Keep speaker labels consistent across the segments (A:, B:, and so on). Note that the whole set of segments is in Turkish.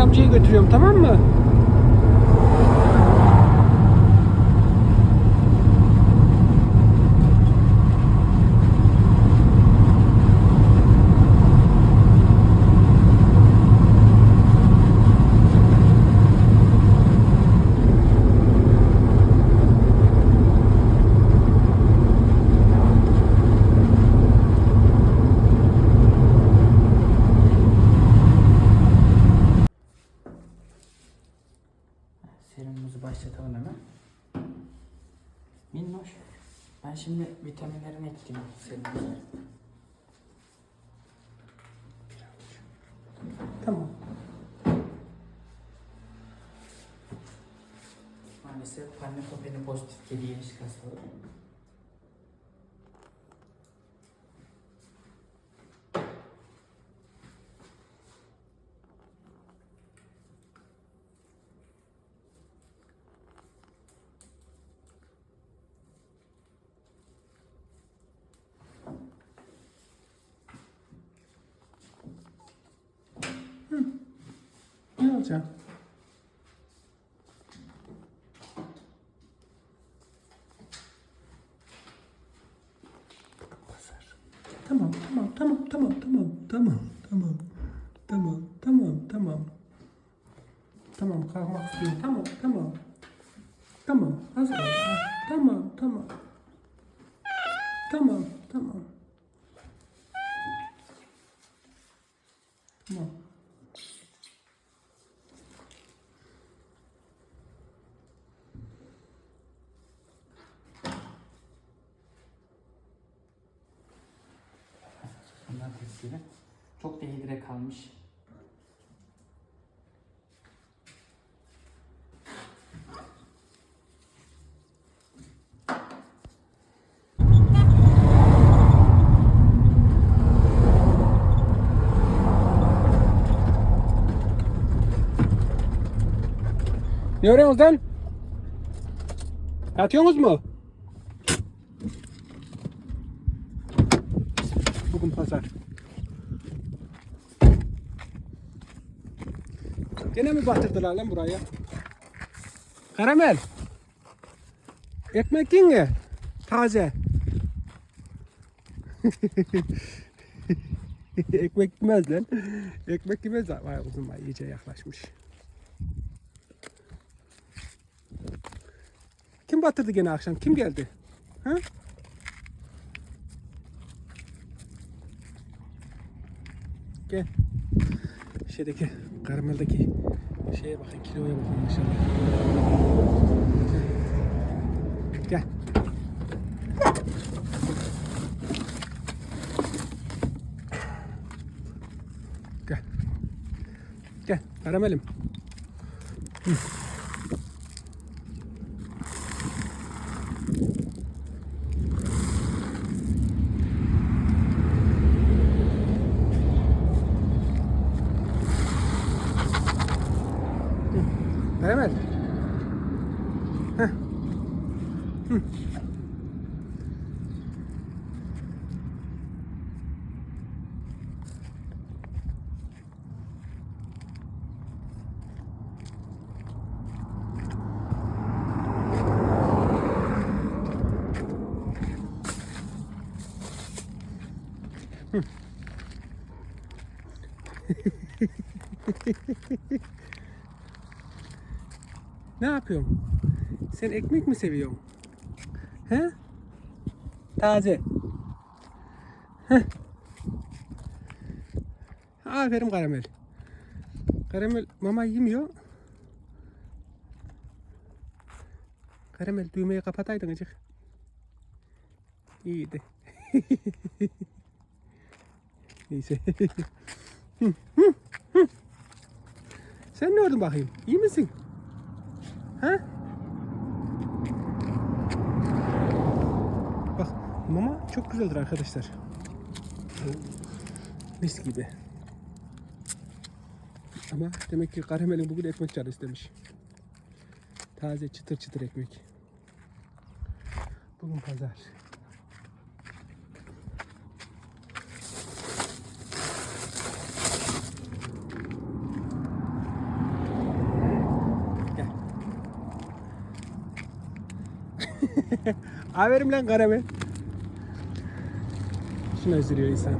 A: amcayı götürüyorum tamam mı?
B: Vitaminlerini ekleyeyim serumuza.
A: Tamam.
B: Maalesef pannikopeni pozitif kedi ilişki hastalığı.
A: Ne olacak? Tamam, tamam, tamam, tamam, tamam, tamam, tamam, tamam, tamam, tamam. Tamam, kalkmak istiyorum. Tamam, tamam. Tamam, hazır ol. Tamam. Tamam, tamam. Tamam.
B: Bunlar tepsiyle. Çok dehidre kalmış.
A: Ne arıyorsunuz lan? Yatıyorsunuz mu? Bugün pazar. Gene mi batırdılar lan buraya? Karamel. Ekmek yiyin Taze. Ekmek yemez lan. Ekmek yemez. Vay uzun vay iyice yaklaşmış. Kim batırdı gene akşam? Kim geldi? Ha? Gel. Şeydeki karameldeki şeye bakın kiloya bakın maşallah. Gel. Gel. Gel karamelim. Karamel. Heh. Hı. Ne yapıyorsun? Sen ekmek mi seviyorsun? He? Taze. Heh. Aferin karamel. Karamel mama yemiyor. Karamel düğmeyi kapataydın acık. İyiydi. Neyse. Sen ne oldun bakayım? İyi misin? Ha? Bak mama çok güzeldir arkadaşlar. Mis gibi. Ama demek ki Karamel'in bugün ekmek canı istemiş. Taze çıtır çıtır ekmek. Bugün pazar. Aferin lan Karamen. Şuna üzülüyor insan.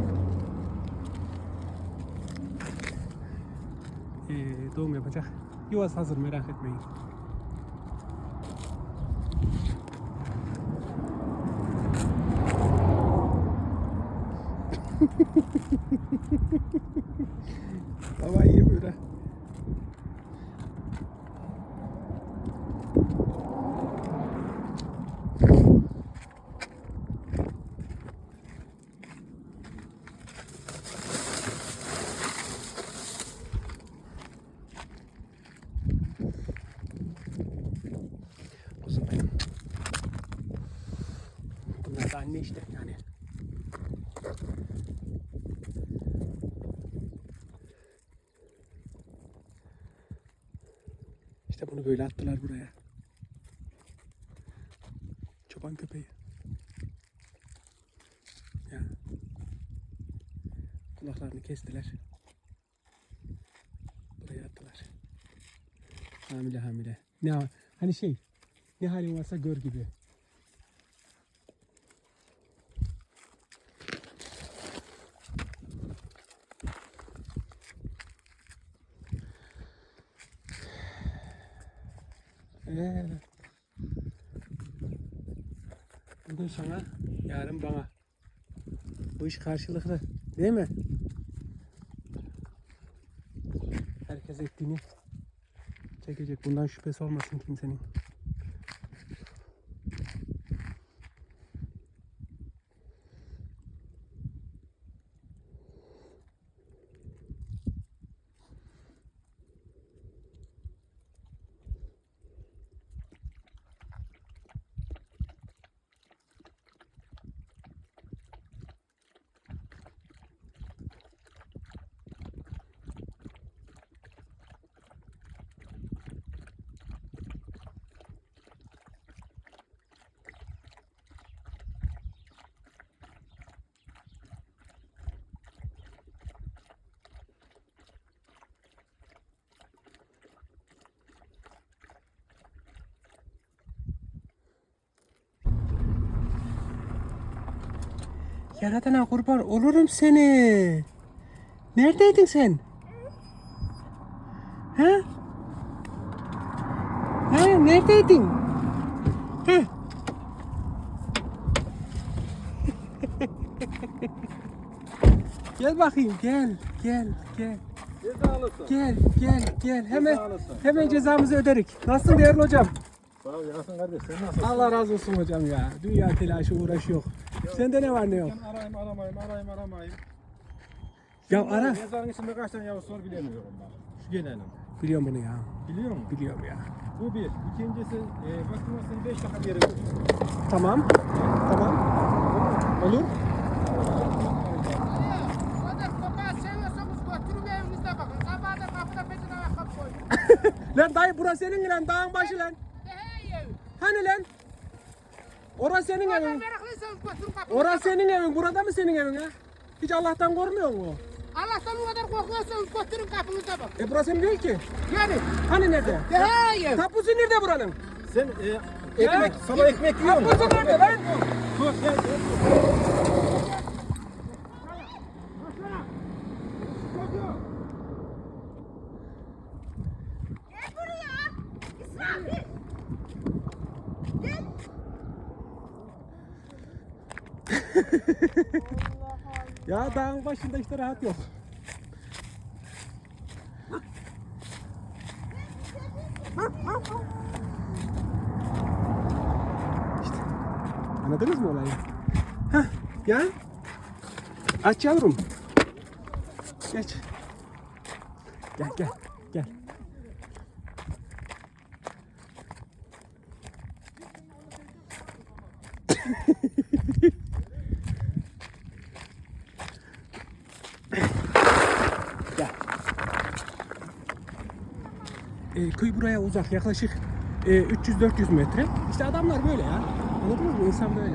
A: Ee, doğum yapacak. Yuvası hazır merak etmeyin. Baba iyi böyle. İşte yani. İşte bunu böyle attılar buraya. Çoban köpeği. Ya. Kulaklarını kestiler. Buraya attılar. Hamile hamile. Ne ha- hani şey ne halin varsa gör gibi. Ee, bugün sana, yarın bana. Bu iş karşılıklı, değil mi? Herkes ettiğini çekecek. Bundan şüphesi olmasın kimsenin. Yaradana kurban olurum seni. Neredeydin sen? Ha? Ha neredeydin? Ha? gel bakayım gel gel gel.
C: Cezalısın.
A: Gel gel gel hemen
C: Cezalısın.
A: hemen cezamızı öderik. Nasılsın değerli hocam?
C: Sağ ol kardeş sen nasılsın?
A: Allah razı olsun hocam ya. Dünya telaşı uğraş yok. Sende ne var ne yok?
C: Ben arayayım aramayayım arayayım aramayayım.
A: Ya ara.
C: Mezarın içinde kaç tane yavuz var bilemiyorum ben. Şu gelelim.
A: Biliyorum bunu ya.
C: Biliyor musun?
A: Biliyorum ya.
C: Bu bir. İkincisi e, baktım seni 5 dakika geri götürüyor.
A: Tamam. Tamam. Olur. Lan dayı burası senin lan. Dağın başı lan. Hani lan? Orası senin evin. Orası senin evin. Burada mı senin evin ha? Hiç Allah'tan korkmuyor mu?
D: Allah'tan o kadar korkuyorsanız götürün kapınıza bak.
A: E burası senin değil ki.
D: Yani.
A: Hani nerede?
D: Hey ev.
A: Tapusu nerede buranın?
C: Sen e, ekmek, sabah ekmek yiyor musun?
A: Tapusu nerede lan?
C: Dur gel.
E: Gel
A: Ya dağın başında işte rahat yok. İşte. Anladınız mı olayı? Hah, gel. Aç yavrum. Geç. Gel gel gel. E, köy buraya uzak yaklaşık e, 300-400 metre. İşte adamlar böyle ya. Anladınız mı? İnsan böyle.